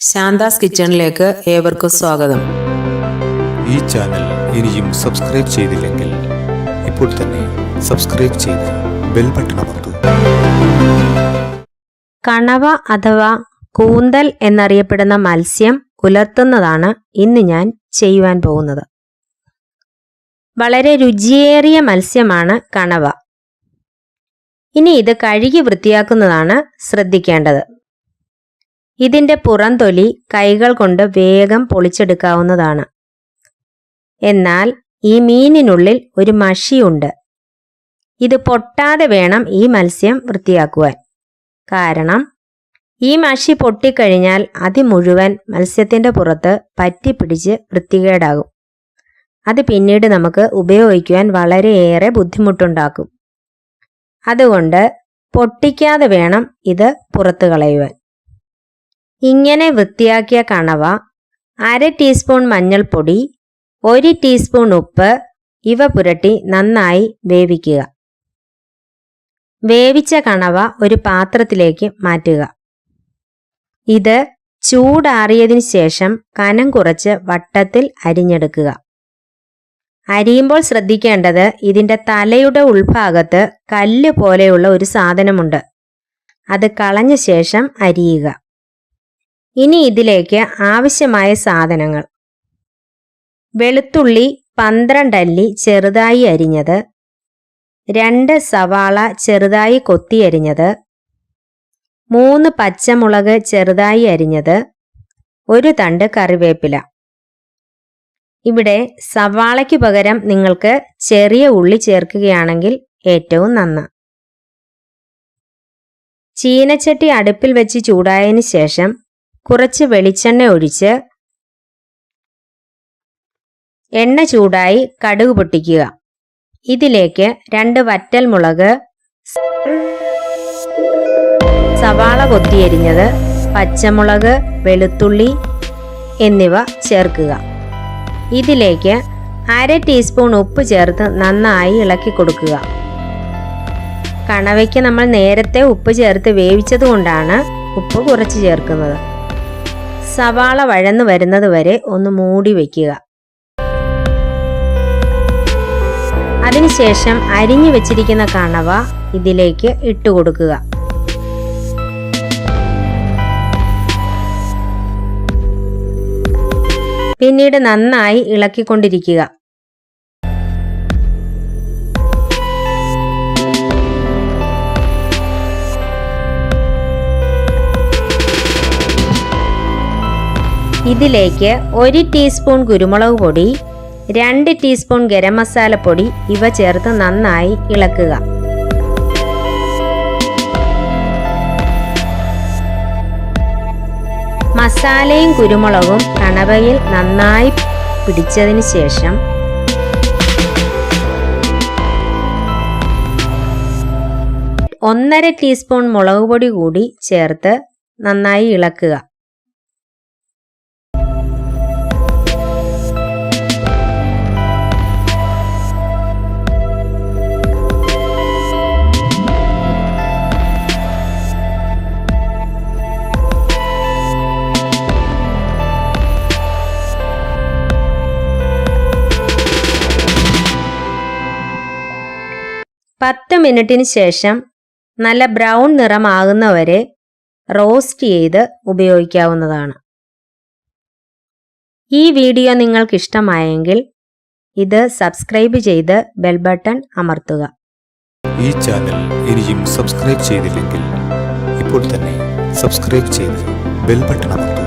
ശാന്താസ് കിച്ചണിലേക്ക് ഏവർക്കും സ്വാഗതം. ഈ ചാനൽ ഇനിയും സബ്സ്ക്രൈബ് ചെയ്തില്ലെങ്കിൽ ഇപ്പോൾ തന്നെ സബ്സ്ക്രൈബ് ചെയ്ത് ബെൽ ബട്ടൺ അമർത്തൂ. കണവ അഥവാ കൂന്തൽ എന്നറിയപ്പെടുന്ന മത്സ്യം പുലർത്തുന്നതാണ് ഇന്ന് ഞാൻ ചെയ്യുവാൻ പോകുന്നത്. വളരെ രുചിയേറിയ മത്സ്യമാണ് കണവ. ഇനി ഇത് കഴുകി വൃത്തിയാക്കുന്നതാണ് ശ്രദ്ധിക്കേണ്ടത്. ഇതിന്റെ പുറംതൊലി കൈകൾ കൊണ്ട് വേഗം പൊളിച്ചെടുക്കാവുന്നതാണ്. എന്നാൽ ഈ മീനിനുള്ളിൽ ഒരു മഷിയുണ്ട് ഇത് പൊട്ടാതെ വേണം ഈ മത്സ്യം വൃത്തിയാക്കുവാൻ. കാരണം ഈ മഷി പൊട്ടിക്കഴിഞ്ഞാൽ അതി മുഴുവൻ മത്സ്യത്തിന്റെ പുറത്ത് പറ്റിപ്പിടിച്ച് വൃത്തികേടാകും. അത് പിന്നീട് നമുക്ക് ഉപയോഗിക്കുവാൻ വളരെയേറെ ബുദ്ധിമുട്ടുണ്ടാക്കും. അതുകൊണ്ട് പൊട്ടിക്കാതെ വേണം ഇത് പുറത്തു കളയുവാൻ. ഇങ്ങനെ വൃത്തിയാക്കിയ കണവ അര ടീസ്പൂൺ മഞ്ഞൾപ്പൊടി ഒരു ടീസ്പൂൺ ഉപ്പ് ഇവ പുരട്ടി നന്നായി വേവിക്കുക. വേവിച്ച കണവ ഒരു പാത്രത്തിലേക്ക് മാറ്റുക. ഇത് ചൂടാറിയതിന് ശേഷം കനം കുറച്ച് വട്ടത്തിൽ അരിഞ്ഞെടുക്കുക. അരിയുമ്പോൾ ശ്രദ്ധിക്കേണ്ടത് ഇതിന്റെ തലയുടെ ഉൾഭാഗത്ത് കല്ല് പോലെയുള്ള ഒരു സാധനമുണ്ട്. അത് കളഞ്ഞ ശേഷം അരിയുക. ഇനി ഇതിലേക്ക് ആവശ്യമായ സാധനങ്ങൾ. വെളുത്തുള്ളി പന്ത്രണ്ടല്ലി ചെറുതായി അരിഞ്ഞത്. രണ്ട് സവാള ചെറുതായി കൊത്തിയരിഞ്ഞത് മൂന്ന് പച്ചമുളക് ചെറുതായി അരിഞ്ഞത്. ഒരു തണ്ട് കറിവേപ്പില. ഇവിടെ സവാളയ്ക്ക് പകരം നിങ്ങൾക്ക് ചെറിയ ഉള്ളി ചേർക്കുകയാണെങ്കിൽ ഏറ്റവും നന്ന്. ചീനച്ചട്ടി അടുപ്പിൽ വെച്ച് ചൂടായതിനു ശേഷം കുറച്ച് വെളിച്ചെണ്ണ ഒഴിച്ച് എണ്ണ ചൂടായി കടുക് പൊട്ടിക്കുക. ഇതിലേക്ക് രണ്ട് വറ്റൽ മുളക് സവാള കൊത്തിയരിഞ്ഞത് പച്ചമുളക് വെളുത്തുള്ളി എന്നിവ ചേർക്കുക. ഇതിലേക്ക് അര ടീസ്പൂൺ ഉപ്പ് ചേർത്ത് നന്നായി ഇളക്കി കൊടുക്കുക. കണവയ്ക്ക് നമ്മൾ നേരത്തെ ഉപ്പ് ചേർത്ത് വേവിച്ചത് കൊണ്ടാണ് ഉപ്പ് കുറച്ച് ചേർക്കുന്നത്. സവാള വഴന്നു വരുന്നത് വരെ ഒന്ന് മൂടി വയ്ക്കുക അതിനുശേഷം അരിഞ്ഞു വെച്ചിരിക്കുന്ന കണവ ഇതിലേക്ക് ഇട്ട് കൊടുക്കുക. പിന്നീട് നന്നായി ഇളക്കിക്കൊണ്ടിരിക്കുക. ഇതിലേക്ക് ഒരു ടീസ്പൂൺ കുരുമുളക് പൊടി രണ്ട് ടീസ്പൂൺ ഗരം മസാലപ്പൊടി ഇവ ചേർത്ത് നന്നായി ഇളക്കുക. മസാലയും കുരുമുളകും കണവയിൽ നന്നായി പിടിച്ചതിന് ശേഷം ഒന്നര ടീസ്പൂൺ മുളക് പൊടി കൂടി ചേർത്ത് നന്നായി ഇളക്കുക. പത്ത് മിനിറ്റിന് ശേഷം നല്ല ബ്രൗൺ നിറമാകുന്നവരെ റോസ്റ്റ് ചെയ്ത് ഉപയോഗിക്കാവുന്നതാണ്. ഈ വീഡിയോ നിങ്ങൾക്കിഷ്ടമായെങ്കിൽ ഇത് സബ്സ്ക്രൈബ് ചെയ്ത് ബെൽ ബട്ടൺ അമർത്തുക. ഈ ചാനൽ ഇനിയും സബ്സ്ക്രൈബ് ചെയ്തില്ലെങ്കിൽ ഇപ്പോൾ തന്നെ സബ്സ്ക്രൈബ് ചെയ്ത് ബെൽ ബട്ടൺ അമർത്തൂ